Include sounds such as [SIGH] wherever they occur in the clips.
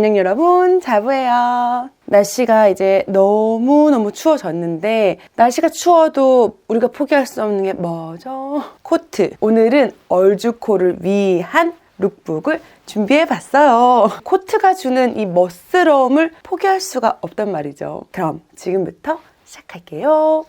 안녕 여러분. 자부예요. 날씨가 이제 너무너무 추워졌는데 날씨가 추워도 우리가 포기할 수 없는 게 뭐죠? 코트. 오늘은 얼주코를 위한 룩북을 준비해봤어요. 코트가 주는 이 멋스러움을 포기할 수가 없단 말이죠. 그럼 지금부터 시작할게요.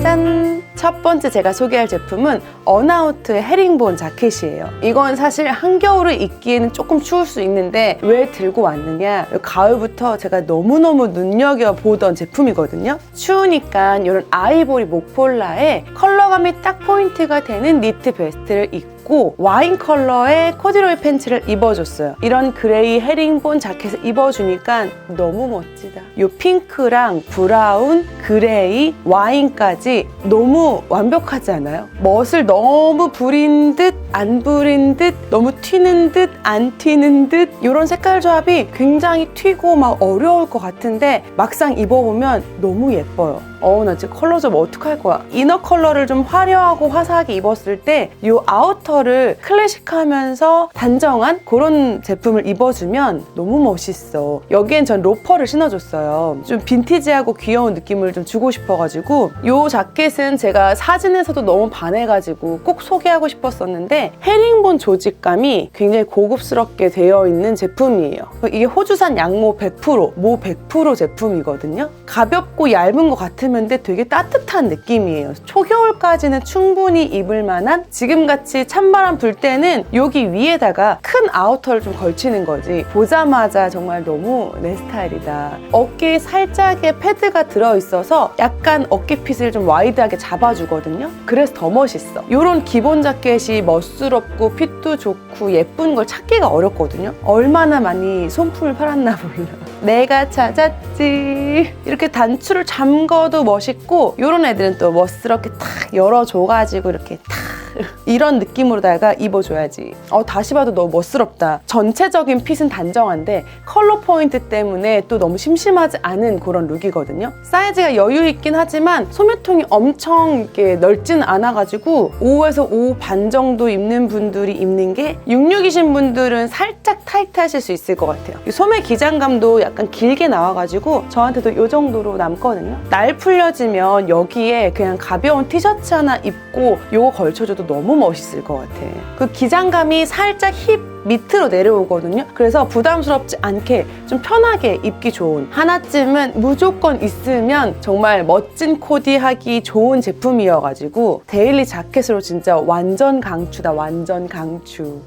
짠! 첫 번째 제가 소개할 제품은 어나우트의 헤링본 자켓이에요. 이건 사실 한겨울에 입기에는 조금 추울 수 있는데 왜 들고 왔느냐? 가을부터 제가 너무너무 눈여겨보던 제품이거든요. 추우니까 이런 아이보리 목폴라에 컬러감이 딱 포인트가 되는 니트 베스트를 입고 입고 와인 컬러의 코디로이 팬츠를 입어줬어요. 이런 그레이 헤링본 자켓을 입어주니까 너무 멋지다. 이 핑크랑 브라운, 그레이, 와인까지 너무 완벽하지 않아요? 멋을 너무 부린 듯, 안 부린 듯, 너무 튀는 듯, 안 튀는 듯 이런 색깔 조합이 굉장히 튀고 막 어려울 것 같은데 막상 입어보면 너무 예뻐요. 어우 나 지금 컬러 좀 어떡할 거야 이너 컬러를 좀 화려하고 화사하게 입었을 때 이 아우터 를 클래식하면서 단정한 그런 제품을 입어주면 너무 멋있어. 여기엔 전 로퍼를 신어줬어요. 좀 빈티지하고 귀여운 느낌을 좀 주고 싶어가지고 이 자켓은 제가 사진에서도 너무 반해가지고 꼭 소개하고 싶었었는데 헤링본 조직감이 굉장히 고급스럽게 되어 있는 제품이에요. 이게 호주산 양모 100%, 모 100% 제품이거든요. 가볍고 얇은 것 입으면 되게 따뜻한 느낌이에요. 초겨울까지는 충분히 입을 만한 지금같이 찬바람 불 때는 여기 위에다가 큰 아우터를 좀 걸치는 거지. 보자마자 정말 너무 내 스타일이다. 어깨에 살짝의 패드가 들어있어서 약간 어깨핏을 좀 와이드하게 잡아주거든요. 그래서 더 멋있어. 이런 기본 자켓이 멋스럽고 핏도 좋고 예쁜 걸 찾기가 어렵거든요. 얼마나 많이 손품을 팔았나 몰라. [LAUGHS] 내가 찾았지. 이렇게 단추를 잠궈도 멋있고 이런 애들은 또 멋스럽게 탁 열어줘가지고 이렇게 탁 [LAUGHS] 이런 느낌으로다가 입어줘야지. 어, 다시 봐도 너무 멋스럽다. 전체적인 핏은 단정한데 컬러 포인트 때문에 또 너무 심심하지 않은 그런 룩이거든요. 사이즈가 여유 있긴 하지만 소매통이 엄청 이렇게 넓진 않아가지고 5에서 5 반 정도 입는 분들이 입는 게 66이신 분들은 살짝 타이트하실 수 있을 것 같아요. 이 소매 기장감도 약간 길게 나와가지고 저한테도 이 정도로 남거든요. 날 풀려지면 여기에 그냥 가벼운 티셔츠 하나 입고 이거 걸쳐줘도 너무 멋있을 것 같아. 그 기장감이 살짝 힙 밑으로 내려오거든요. 그래서 부담스럽지 않게 좀 편하게 입기 좋은 하나쯤은 무조건 있으면 정말 멋진 코디하기 좋은 제품이어가지고 데일리 자켓으로 진짜 완전 강추다 완전 강추.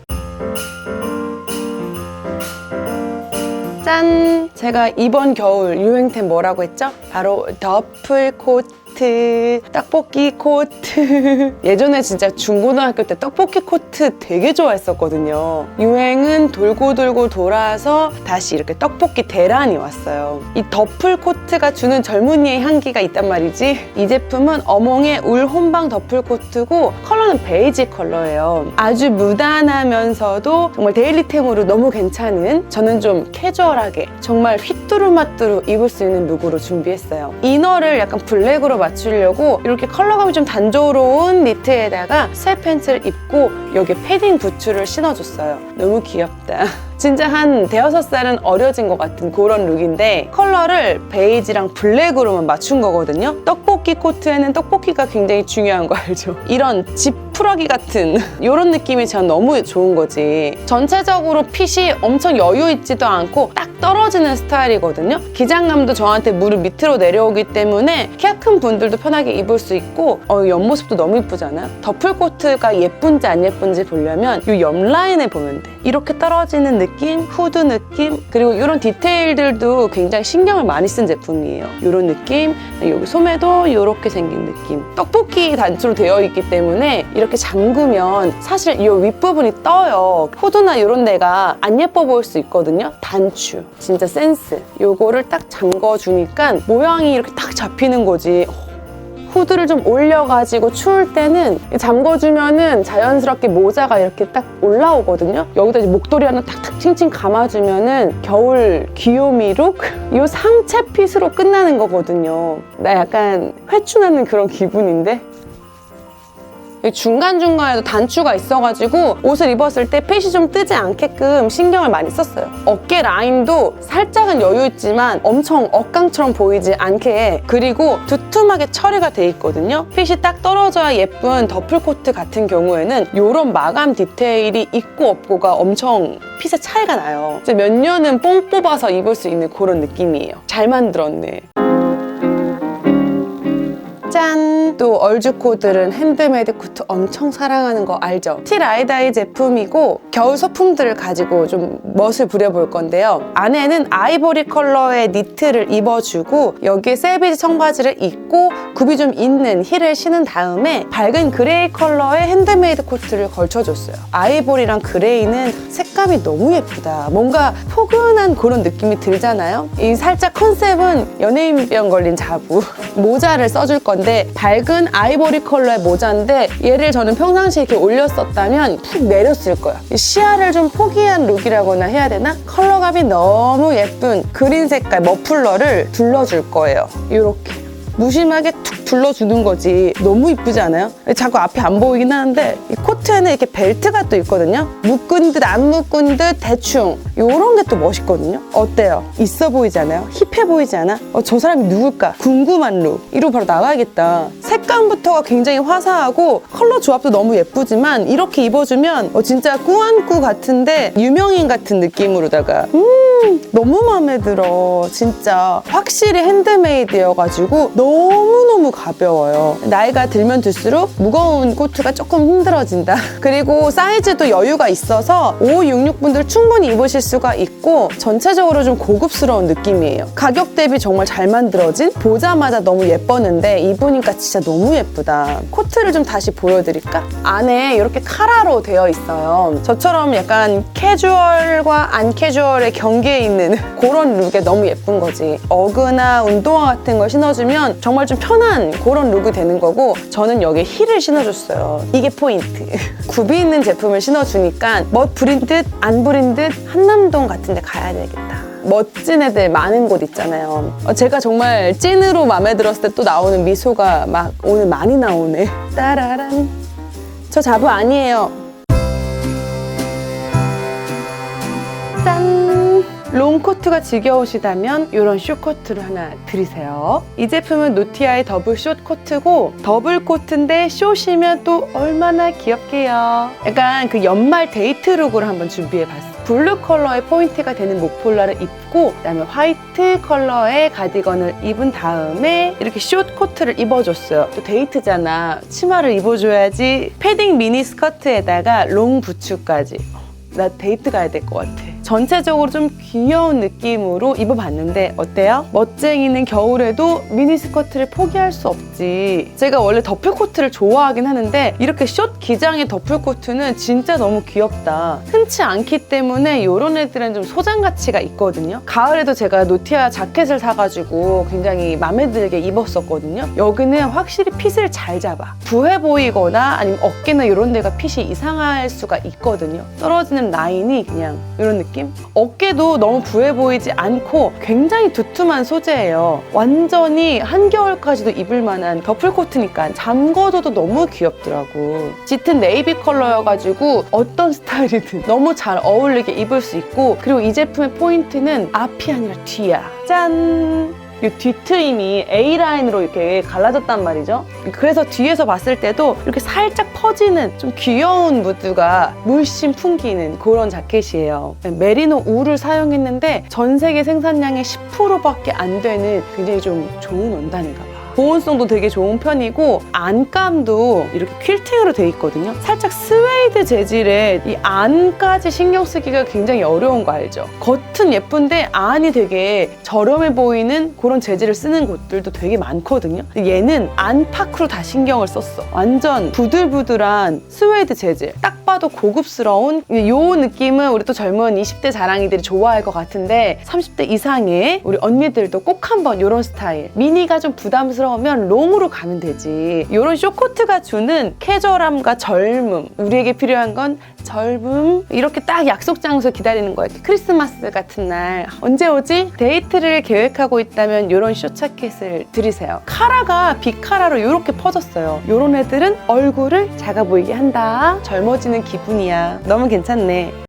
짠! 제가 이번 겨울 유행템 뭐라고 했죠? 바로 더플 코트 코트, 떡볶이 코트. [LAUGHS] 예전에 진짜 중고등학교 때 떡볶이 코트 되게 좋아했었거든요. 유행은 돌고 돌고 돌아서 다시 이렇게 떡볶이 대란이 왔어요. 이 더플 코트가 주는 젊은이의 향기가 있단 말이지. 이 제품은 어몽의 울 혼방 더플 코트고 컬러는 베이지 컬러예요. 아주 무단하면서도 정말 데일리템으로 너무 괜찮은 저는 좀 캐주얼하게 정말 휘뚜루마뚜루 입을 수 있는 룩으로 준비했어요. 이너를 약간 블랙으로 맞추려고 이렇게 컬러감이 좀 단조로운 니트에다가 새 팬츠를 입고 여기 패딩 부츠를 신어줬어요. 너무 귀엽다. 진짜 한 대여섯 살은 어려진 것 같은 그런 룩인데 컬러를 베이지랑 블랙으로만 맞춘 거거든요. 떡볶이 코트에는 떡볶이가 굉장히 중요한 거 알죠? 이런 지푸라기 같은 [LAUGHS] 이런 느낌이 전 너무 좋은 거지. 전체적으로 핏이 엄청 여유 있지도 않고 딱 떨어지는 스타일이거든요. 기장감도 저한테 무릎 밑으로 내려오기 때문에 키가 큰 분들도 편하게 입을 수 있고 어, 옆모습도 너무 이쁘잖아요. 더플 코트가 예쁜지 안 예쁜지 보려면 이 옆 라인에 보면 돼. 이렇게 떨어지는 느낌, 후드 느낌, 그리고 이런 디테일들도 굉장히 신경을 많이 쓴 제품이에요. 이런 느낌, 여기 소매도 이렇게 생긴 느낌. 떡볶이 단추로 되어 있기 때문에 이렇게 잠그면 사실 이 윗부분이 떠요. 후드나 이런 데가 안 예뻐 보일 수 있거든요. 단추. 진짜 센스. 요거를 딱 잠궈주니까 모양이 이렇게 딱 잡히는 거지. 후드를 좀 올려가지고 추울 때는 잠궈주면은 자연스럽게 모자가 이렇게 딱 올라오거든요. 여기다 이제 목도리 하나 탁탁 칭칭 감아주면은 겨울 귀요미 룩? [LAUGHS] 이 상체 핏으로 끝나는 거거든요. 나 약간 회춘하는 그런 기분인데? 중간중간에도 단추가 있어가지고 옷을 입었을 때 핏이 좀 뜨지 않게끔 신경을 많이 썼어요. 어깨 라인도 살짝은 여유 있지만 엄청 억강처럼 보이지 않게 그리고 두툼하게 처리가 돼 있거든요. 핏이 딱 떨어져야 예쁜 더플 코트 같은 경우에는 이런 마감 디테일이 있고 없고가 엄청 핏의 차이가 나요. 몇 년은 뽕 뽑아서 입을 수 있는 그런 느낌이에요. 잘 만들었네. 짠! 또 얼주코들은 핸드메이드 코트 엄청 사랑하는 거 알죠? 티라이다이 제품이고 겨울 소품들을 가지고 좀 멋을 부려볼 건데요. 안에는 아이보리 컬러의 니트를 입어주고 여기에 셀비지 청바지를 입고 굽이 좀 있는 힐을 신은 다음에 밝은 그레이 컬러의 핸드메이드 코트를 걸쳐줬어요. 아이보리랑 그레이는 색감이 너무 예쁘다. 뭔가 포근한 그런 느낌이 들잖아요. 이 살짝 컨셉은 연예인병 걸린 자부. 모자를 써줄 건데 밝은 아이보리 컬러의 모자인데 얘를 저는 평상시에 이렇게 올렸었다면 푹 내렸을 거야. 이 시야를 좀 포기한 룩이라고나 해야 되나? 컬러감이 너무 예쁜 그린 색깔 머플러를 둘러줄 거예요. 이렇게. 무심하게 툭 둘러주는 거지. 너무 이쁘지 않아요? 자꾸 앞이 안 보이긴 하는데 이 코트에는 이렇게 벨트가 또 있거든요. 묶은 듯 안 묶은 듯 대충 이런 게 또 멋있거든요. 어때요? 있어 보이지 않아요? 힙해 보이지 않아? 어, 저 사람이 누굴까? 궁금한 룩. 이로 바로 나가야겠다. 색감부터가 굉장히 화사하고 컬러 조합도 너무 예쁘지만 이렇게 입어주면 어, 진짜 꾸안꾸 같은데 유명인 같은 느낌으로다가 음 너무 마음에 들어. 진짜 확실히 핸드메이드여가지고 너무너무 가벼워요. 나이가 들면 들수록 무거운 코트가 조금 힘들어진다. [LAUGHS] 그리고 사이즈도 여유가 있어서 566분들 충분히 입으실 수가 있고 전체적으로 좀 고급스러운 느낌이에요. 가격 대비 정말 잘 만들어진 보자마자 너무 예뻤는데 입으니까 진짜 너무 예쁘다. 코트를 좀 다시 보여드릴까? 안에 이렇게 카라로 되어 있어요. 저처럼 약간 캐주얼과 안 캐주얼의 경계 에 있는 [LAUGHS] 그런 룩에 너무 예쁜 거지. 어그나 운동화 같은 걸 신어주면 정말 좀 편한 그런 룩이 되는 거고 저는 여기에 힐을 신어줬어요. 이게 포인트. [LAUGHS] 굽이 있는 제품을 신어주니까 멋 부린 듯 안 부린 듯 한남동 같은 데 가야 되겠다. 멋진 애들 많은 곳 있잖아요. 어, 제가 정말 찐으로 마음에 들었을 때 또 나오는 미소가 막 오늘 많이 나오네. 따라란. 저 자부 아니에요. 짠! 롱 코트가 지겨우시다면 이런 숏 코트를 하나 드리세요. 이 제품은 노티아의 더블 숏 코트고 더블 코트인데 숏이면 또 얼마나 귀엽게요. 약간 그 연말 데이트 룩으로 한번 준비해봤어요. 블루 컬러의 포인트가 되는 목폴라를 입고 그다음에 화이트 컬러의 가디건을 입은 다음에 이렇게 숏 코트를 입어줬어요. 또 데이트잖아. 치마를 입어줘야지. 패딩 미니 스커트에다가 롱 부츠까지. 나 데이트 가야 될 것 같아. 전체적으로 좀 귀여운 느낌으로 입어봤는데 어때요? 멋쟁이는 겨울에도 미니스커트를 포기할 수 없지. 제가 원래 더플코트를 좋아하긴 하는데 이렇게 숏 기장의 더플코트는 진짜 너무 귀엽다. 흔치 않기 때문에 이런 애들은 좀 소장 가치가 있거든요. 가을에도 제가 노티아 자켓을 사가지고 굉장히 마음에 들게 입었었거든요. 여기는 확실히 핏을 잘 잡아. 부해 보이거나 아니면 어깨나 이런 데가 핏이 이상할 수가 있거든요. 떨어지는 라인이 그냥 이런 느낌? 어깨도 너무 부해 보이지 않고 굉장히 두툼한 소재예요. 완전히 한겨울까지도 입을 만한 더플 코트니까 잠궈둬도 너무 귀엽더라고. 짙은 네이비 컬러여가지고 어떤 스타일이든 너무 잘 어울리게 입을 수 있고 그리고 이 제품의 포인트는 앞이 아니라 뒤야. 짠! 이 뒤트임이 A라인으로 이렇게 갈라졌단 말이죠. 그래서 뒤에서 봤을 때도 이렇게 살짝 퍼지는 좀 귀여운 무드가 물씬 풍기는 그런 자켓이에요. 메리노 울을 사용했는데 전 세계 생산량의 10%밖에 안 되는 굉장히 좀 좋은 원단인가 봐. 보온성도 되게 좋은 편이고 안감도 이렇게 퀼팅으로 돼 있거든요. 살짝 스웨이드 재질의 이 안까지 신경 쓰기가 굉장히 어려운 거 알죠? 겉은 예쁜데 안이 되게 저렴해 보이는 그런 재질을 쓰는 곳들도 되게 많거든요. 얘는 안파크로 다 신경을 썼어. 완전 부들부들한 스웨이드 재질. 딱 봐도 고급스러운 이 느낌은 우리 또 젊은 20대 자랑이들이 좋아할 것 같은데 30대 이상의 우리 언니들도 꼭 한번 이런 스타일. 미니가 좀 부담스러워 고급스러우면 롱으로 가면 되지. 이런 쇼코트가 주는 캐주얼함과 젊음. 우리에게 필요한 건 젊음. 이렇게 딱 약속 장소 기다리는 거예요. 크리스마스 같은 날. 언제 오지? 데이트를 계획하고 있다면 이런 쇼차켓을 들이세요. 카라가 비카라로 이렇게 퍼졌어요. 이런 애들은 얼굴을 작아 보이게 한다. 젊어지는 기분이야. 너무 괜찮네.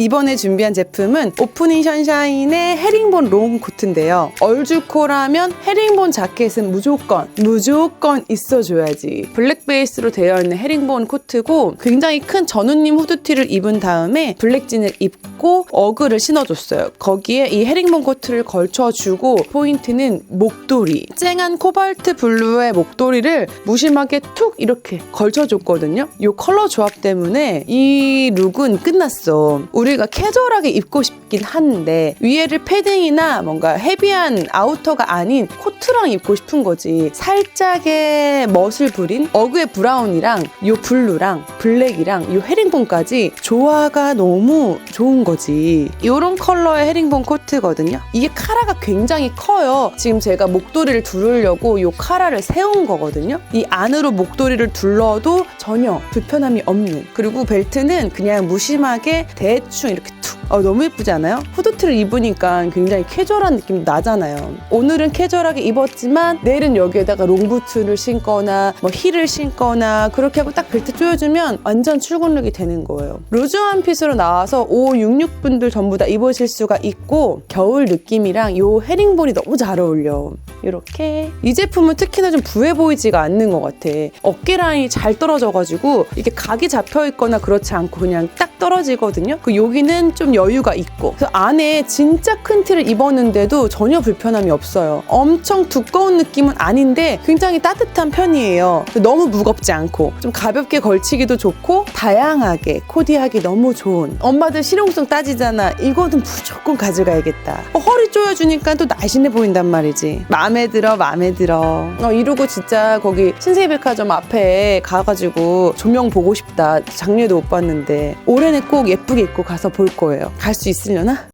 이번에 준비한 제품은 오프닝 션샤인의 헤링본 롱 코트인데요. 얼주코라면 헤링본 자켓은 무조건, 무조건 있어줘야지. 블랙 베이스로 되어 있는 헤링본 코트고 굉장히 큰 전우님 후드티를 입은 다음에 블랙진을 입고 어그를 신어줬어요. 거기에 이 헤링본 코트를 걸쳐주고 포인트는 목도리. 쨍한 코발트 블루의 목도리를 무심하게 툭 이렇게 걸쳐줬거든요. 이 컬러 조합 때문에 이 룩은 끝났어. 우리 가 캐주얼하게 입고 싶긴 한데 위에를 패딩이나 뭔가 헤비한 아우터가 아닌 코트랑 입고 싶은 거지. 살짝의 멋을 부린 어그의 브라운이랑 요 블루랑 블랙이랑 요 헤링본까지 조화가 너무 좋은 거지. 요런 컬러의 헤링본 코트거든요. 이게 카라가 굉장히 커요. 지금 제가 목도리를 두르려고 요 카라를 세운 거거든요. 이 안으로 목도리를 둘러도 전혀 불편함이 없는. 그리고 벨트는 그냥 무심하게 대충 이렇게 툭. 어, 너무 예쁘지 않아요? 후드티를 입으니까 굉장히 캐주얼한 느낌이 나잖아요. 오늘은 캐주얼하게 입었지만 내일은 여기에다가 롱부츠를 신거나 뭐 힐을 신거나 그렇게 하고 딱 벨트 조여주면 완전 출근룩이 되는 거예요. 루즈한 핏으로 나와서 5, 6, 6분들 전부 다 입으실 수가 있고 겨울 느낌이랑 요 헤링본이 너무 잘 어울려. 이렇게 이 제품은 특히나 좀 부해 보이지가 않는 것 같아. 어깨 라인이 잘 떨어져가지고 이게 각이 잡혀 있거나 그렇지 않고 그냥 딱 떨어지거든요. 그 여기는 좀 여유가 있고 그래서 안에 진짜 큰 티를 입었는데도 전혀 불편함이 없어요. 엄청 두꺼운 느낌은 아닌데 굉장히 따뜻한 편이에요. 너무 무겁지 않고 좀 가볍게 걸치기도 좋고 다양하게 코디하기 너무 좋은 엄마들 실용성 따지잖아. 이거는 무조건 가져가야겠다. 어, 허리 조여주니까 또 날씬해 보인단 말이지. 마음에 들어 마음에 들어. 어, 이러고 진짜 거기 신세백화점 앞에 가가지고 조명 보고 싶다. 작년에도 못 봤는데 올해는 꼭 예쁘게 입고 가서 볼 거예요. 갈 수 있으려나?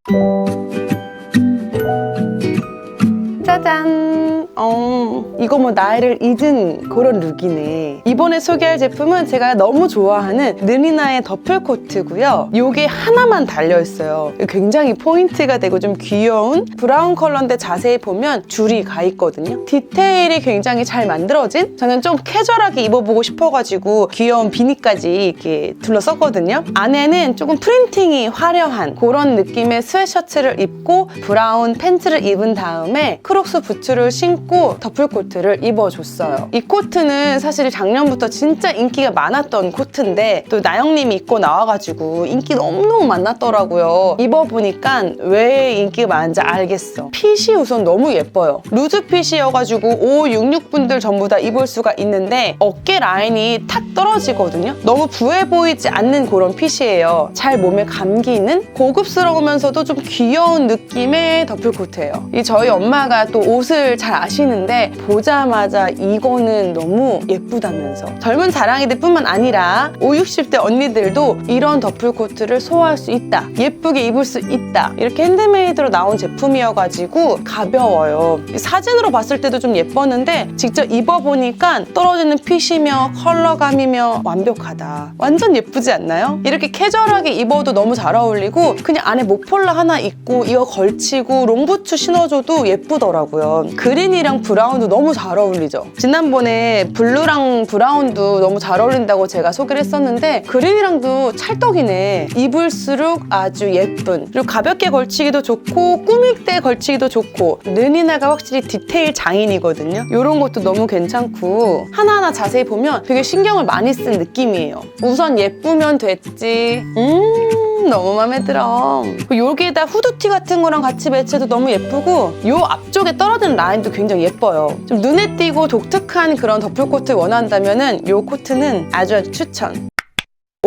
짜잔. 어, 이거 뭐 나이를 잊은 그런 룩이네. 이번에 소개할 제품은 제가 너무 좋아하는 느리나의 더플 코트고요. 요게 하나만 달려있어요. 굉장히 포인트가 되고 좀 귀여운 브라운 컬러인데 자세히 보면 줄이 가 있거든요. 디테일이 굉장히 잘 만들어진? 저는 좀 캐주얼하게 입어보고 싶어가지고 귀여운 비니까지 이렇게 둘러썼거든요. 안에는 조금 프린팅이 화려한 그런 느낌의 스웨셔츠를 입고 브라운 팬츠를 입은 다음에 크 록스 부츠를 신고 더플 코트를 입어줬어요. 이 코트는 사실 작년부터 진짜 인기가 많았던 코트인데 또 나영님이 입고 나와가지고 인기 너무너무 많았더라고요. 입어보니까 왜 인기가 많은지 알겠어. 핏이 우선 너무 예뻐요. 루즈 핏이어가지고 5, 6, 6분들 전부 다 입을 수가 있는데 어깨 라인이 탁 떨어지거든요. 너무 부해 보이지 않는 그런 핏이에요. 잘 몸에 감기는 고급스러우면서도 좀 귀여운 느낌의 더플 코트예요. 이 저희 엄마가 또 옷을 잘 아시는데 보자마자 이거는 너무 예쁘다면서 젊은 자랑이들 뿐만 아니라 5, 60대 언니들도 이런 더플 코트를 소화할 수 있다. 예쁘게 입을 수 있다. 이렇게 핸드메이드로 나온 제품이어가지고 가벼워요. 이 사진으로 봤을 때도 좀 예뻤는데 직접 입어보니까 떨어지는 핏이며 컬러감이며 완벽하다. 완전 예쁘지 않나요? 이렇게 캐주얼하게 입어도 너무 잘 어울리고 그냥 안에 목폴라 하나 입고 이거 걸치고 롱부츠 신어줘도 예쁘더라고요. 그린이랑 브라운도 너무 잘 어울리죠. 지난번에 블루랑 브라운도 너무 잘 어울린다고 제가 소개를 했었는데 그린이랑도 찰떡이네. 입을수록 아주 예쁜 그리고 가볍게 걸치기도 좋고 꾸밀 때 걸치기도 좋고 느니나가 확실히 디테일 장인이거든요. 이런 것도 너무 괜찮고 하나하나 자세히 보면 되게 신경을 많이 쓴 느낌이에요. 우선 예쁘면 됐지. 음 너무 마음에 들어. 그리고 여기에다 후드티 같은 거랑 같이 매치해도 너무 예쁘고 요 앞쪽에 떨어지는 라인도 굉장히 예뻐요. 좀 눈에 띄고 독특한 그런 더플 코트 원한다면 은 요 코트는 아주 아주 추천.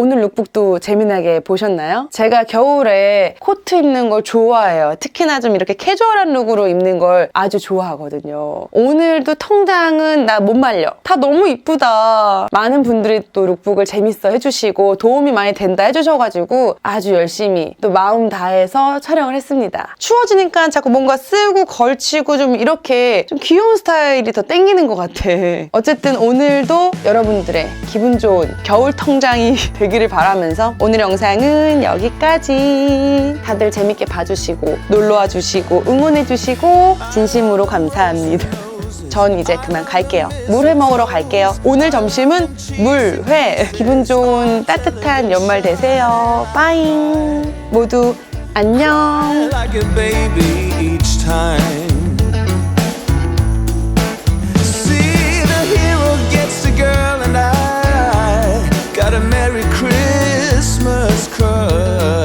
오늘 룩북도 재미나게 보셨나요? 제가 겨울에 코트 입는 걸 좋아해요. 특히나 좀 이렇게 캐주얼한 룩으로 입는 걸 아주 좋아하거든요. 오늘도 통장은 나 못 말려. 다 너무 이쁘다. 많은 분들이 또 룩북을 재밌어 해주시고 도움이 많이 된다 해주셔가지고 아주 열심히 또 마음 다해서 촬영을 했습니다. 추워지니까 자꾸 뭔가 쓰고 걸치고 좀 이렇게 좀 귀여운 스타일이 더 땡기는 것 같아. 어쨌든 오늘도 여러분들의 기분 좋은 겨울 통장이 [LAUGHS] 되 즐기길 바라면서 오늘 영상은 여기까지. 다들 재밌게 봐주시고 놀러와 주시고 응원해 주시고 진심으로 감사합니다. 전 이제 그만 갈게요. 물회 먹으러 갈게요. 오늘 점심은 물회. 기분 좋은 따뜻한 연말 되세요. 빠잉. 모두 안녕. Got a marry could.